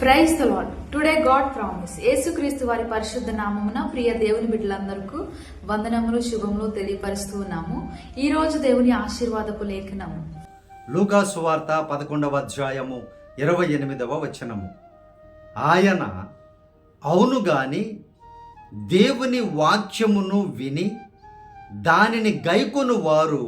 Praise the lord today God promise యేసుక్రీస్తు వారి పరిశుద్ధ నామమున ప్రియ దేవుని బిడ్డలందరికీ వందనములు శుభములు తెలియపరుస్తూ ఉన్నాము. ఈ రోజు దేవుని ఆశీర్వాదపు లేఖనము. లూకా సువార్త పదకొండవ అధ్యాయము ఇరవై ఎనిమిదవ వచనము. ఆయన అవును గాని దేవుని వాక్యమును విని దానిని గైకొను వారు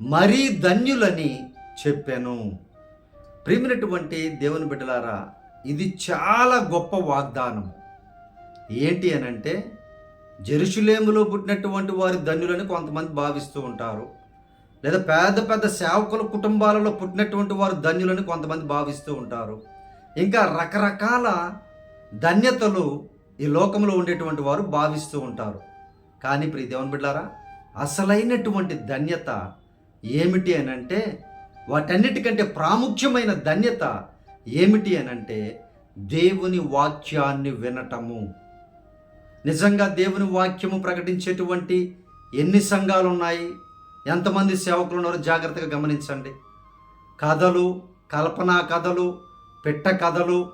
మరీ ధన్యులని చెప్పాను. ప్రేమినటువంటి దేవుని బిడ్డలారా ఇది చాలా గొప్ప వాగ్దానం. ఏంటి అని అంటే జెరుషులేములో పుట్టినటువంటి వారి ధన్యులని కొంతమంది భావిస్తూ ఉంటారు. లేదా పెద్ద పెద్ద సేవకుల కుటుంబాలలో పుట్టినటువంటి వారు ధన్యులని కొంతమంది భావిస్తూ ఉంటారు. ఇంకా రకరకాల ధన్యతలు ఈ లోకంలో ఉండేటువంటి వారు భావిస్తూ ఉంటారు. కానీ ప్రియ దేవుని బిడ్డారా అసలైనటువంటి ధన్యత ఏమిటి అని అంటే వాటన్నిటికంటే ప్రాముఖ్యమైన ధన్యత ఏమిటి అని అంటే దేవుని వాక్యాన్ని వినటము. నిజంగా దేవుని వాక్యము ప్రకటించేటువంటి ఎన్ని సంఘాలు ఉన్నాయి ఎంతమంది సేవకులు ఉన్నారో జాగ్రత్తగా గమనించండి. కథలు కల్పనా కథలు పిట్ట కథలు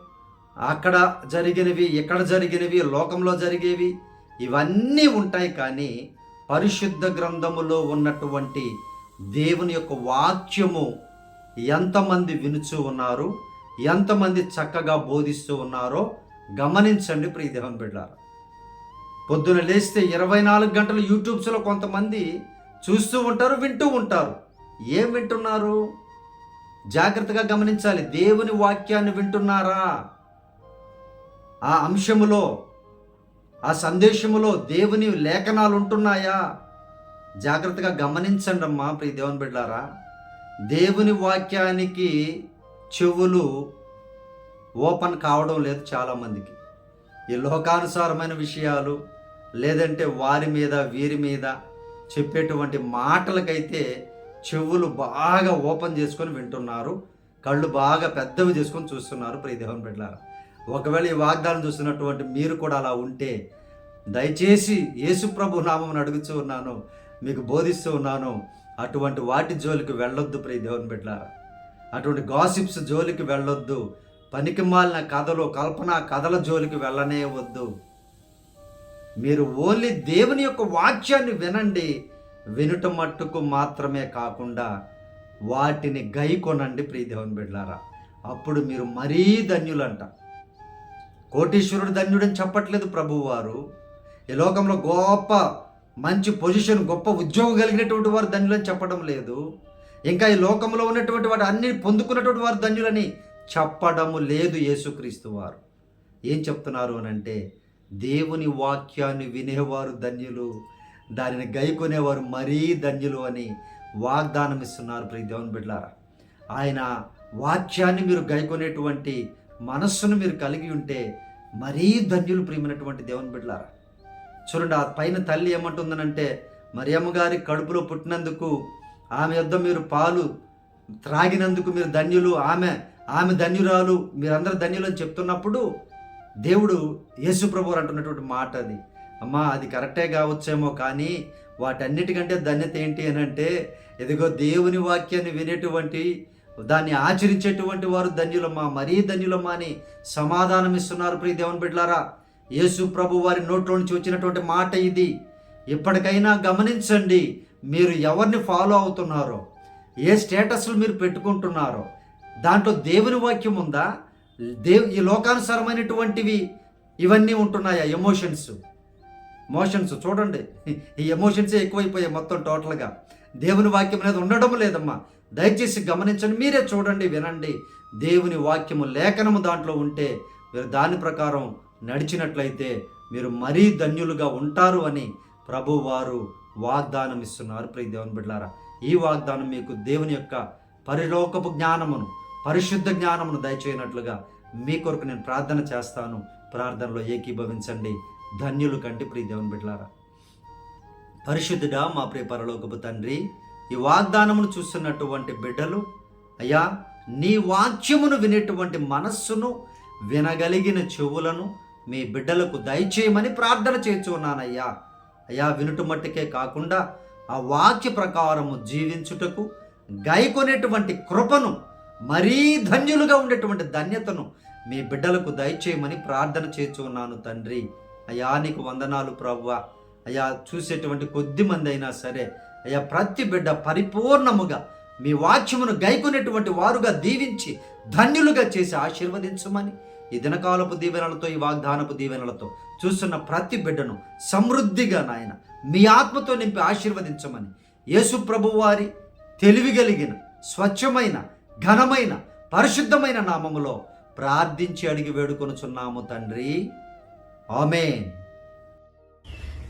అక్కడ జరిగినవి ఇక్కడ జరిగినవి లోకంలో జరిగేవి ఇవన్నీ ఉంటాయి కానీ పరిశుద్ధ గ్రంథములో ఉన్నటువంటి దేవుని యొక్క వాక్యము ఎంతమంది వినుచూ ఉన్నారు? ఎంతమంది చక్కగా బోధిస్తూ ఉన్నారో గమనించండి ప్రియ బిడ్డారా. పొద్దున లేస్తే ఇరవై నాలుగు గంటలు యూట్యూబ్స్లో కొంతమంది చూస్తూ ఉంటారు వింటూ ఉంటారు. ఏం వింటున్నారు? జాగ్రత్తగా గమనించాలి దేవుని వాక్యాన్ని వింటున్నారా? ఆ అంశములో ఆ సందేశములో దేవుని లేఖనాలు ఉంటున్నాయా? జాగ్రత్తగా గమనించండి అమ్మా ప్రియ దేవుని బిడ్డారా. దేవుని వాక్యానికి చెవులు ఓపెన్ కావడం లేదు చాలామందికి. ఈ లోకానుసారమైన విషయాలు లేదంటే వారి మీద వీరి మీద చెప్పేటువంటి మాటలకైతే చెవులు బాగా ఓపెన్ చేసుకొని వింటున్నారు. కళ్ళు బాగా పెద్దవి చేసుకొని చూస్తున్నారు ప్రియదేవన్ బిడ్డారా ఒకవేళ ఈ వాగ్దానం చూస్తున్నటువంటి మీరు కూడా అలా ఉంటే దయచేసి యేసు ప్రభు నామం అడుగుతూ ఉన్నాను మీకు బోధిస్తూ ఉన్నాను. అటువంటి వాటి జోలికి వెళ్ళొద్దు ప్రియదేవన్ బిడ్డారా అటువంటి గాసిప్స్ జోలికి వెళ్ళొద్దు. పనికి మాలిన కథలు కల్పన కథల జోలికి వెళ్ళనే వద్దు. మీరు ఓన్లీ దేవుని యొక్క వాక్యాన్ని వినండి. వినుట మట్టుకు మాత్రమే కాకుండా వాటిని గైకొనండి ప్రియ దేవుని బిడ్డారా అప్పుడు మీరు మరీ ధన్యులంట. కోటీశ్వరుడు ధన్యుడని చెప్పట్లేదు ప్రభువారు ఈ లోకంలో గొప్ప మంచి పొజిషన్ గొప్ప ఉద్యోగం కలిగినటువంటి వారు ధన్యులని చెప్పడం లేదు. ఇంకా ఈ లోకంలో ఉన్నటువంటి వాటి అన్ని పొందుకున్నటువంటి వారు ధన్యులని చెప్పడము లేదు యేసుక్రీస్తు వారు. ఏం చెప్తున్నారు అని అంటే దేవుని వాక్యాన్ని వినేవారు ధన్యులు దానిని గైకొనేవారు మరీ ధన్యులు అని వాగ్దానం ఇస్తున్నారు ప్రియ దేవుని బిడ్డారా ఆయన వాక్యాన్ని మీరు గైకొనేటువంటి మనస్సును మీరు కలిగి ఉంటే మరీ ధన్యులు ప్రియమైనటువంటి దేవుని బిడ్లారా చూడండి ఆ పైన తల్లి ఏమంటుందనంటే మరియమ్మ గారి కడుపులో పుట్టినందుకు ఆమె యొద్ద మీరు పాలు త్రాగినందుకు మీరు ధన్యులు. ఆమె ఆమె ధన్యురాలు మీరందరూ ధన్యులు అని చెప్తున్నప్పుడు దేవుడు యేసుప్రభు అంటున్నటువంటి మాట అది. అమ్మా అది కరెక్టే కావచ్చేమో కానీ వాటన్నిటికంటే ధన్యత ఏంటి అని అంటే ఇదిగో దేవుని వాక్యాన్ని వినేటువంటి దాన్ని ఆచరించేటువంటి వారు ధన్యులమ్మా మరీ ధన్యులమ్మా అని సమాధానం ఇస్తున్నారు ప్రియ దేవుని బిడ్డలారా. యేసు ప్రభు వారి నోట్లో నుంచి వచ్చినటువంటి మాట ఇది. ఇప్పటికైనా గమనించండి మీరు ఎవరిని ఫాలో అవుతున్నారో ఏ స్టేటస్లు మీరు పెట్టుకుంటున్నారో దాంట్లో దేవుని వాక్యం ఉందా? దేవ్ ఈ లోకానుసారమైనటువంటివి ఇవన్నీ ఉంటున్నాయా ఎమోషన్స్ మోషన్స్ చూడండి. ఈ ఎమోషన్సే ఎక్కువైపోయాయి మొత్తం టోటల్గా దేవుని వాక్యం అనేది ఉండడం లేదమ్మా. దయచేసి గమనించండి మీరే చూడండి వినండి. దేవుని వాక్యము లేఖనము దాంట్లో ఉంటే మీరు దాని ప్రకారం నడిచినట్లయితే మీరు మరీ ధన్యులుగా ఉంటారు అని ప్రభువారు వాగ్దానం ఇస్తున్నారు ప్రియ దేవుని బిడ్డారా ఈ వాగ్దానం మీకు దేవుని యొక్క పరిలోకపు జ్ఞానమును పరిశుద్ధ జ్ఞానమును దయచేయనట్లుగా మీ కొరకు నేను ప్రార్థన చేస్తాను. ప్రార్థనలో ఏకీభవించండి. ధన్యులు కంటి ప్రియ దేవుని బిడ్డలారా. పరిశుద్ధుడా మా ప్రియ పరలోకపు తండ్రి ఈ వాగ్దానమును చూస్తున్నటువంటి బిడ్డలు అయ్యా నీ వాక్యమును వినేటువంటి మనస్సును వినగలిగిన చెవులను మీ బిడ్డలకు దయచేయమని ప్రార్థన చేస్తున్నానయ్యా. అయ్యా వినుట మట్టుకే కాకుండా ఆ వాక్య ప్రకారము జీవించుటకు గాయకొనేటువంటి కృపను మరీ ధన్యులుగా ఉండేటువంటి ధన్యతను మీ బిడ్డలకు దయచేయమని ప్రార్థన చేస్తున్నాను తండ్రి. అయ్యా నీకు వందనాలు ప్రవ్వ అయ్యా చూసేటువంటి కొద్ది మంది అయినా సరే అయ్యా ప్రతి బిడ్డ పరిపూర్ణముగా మీ వాక్యమును గైకొనేటువంటి వారుగా దీవించి ధన్యులుగా చేసి ఆశీర్వదించమని ఈ దినకాలపు దీవెనలతో ఈ వాగ్దానపు దీవెనలతో చూస్తున్న ప్రతి బిడ్డను సమృద్ధిగా నాయన మీ ఆత్మతో నింపి ఆశీర్వదించమని యేసు ప్రభువారి తెలివిగలిగిన స్వచ్ఛమైన ఘనమైన పరిశుద్ధమైన నామములో ప్రార్థించి అడిగి వేడుకొనుచున్నాము తండ్రి. ఆమేన్.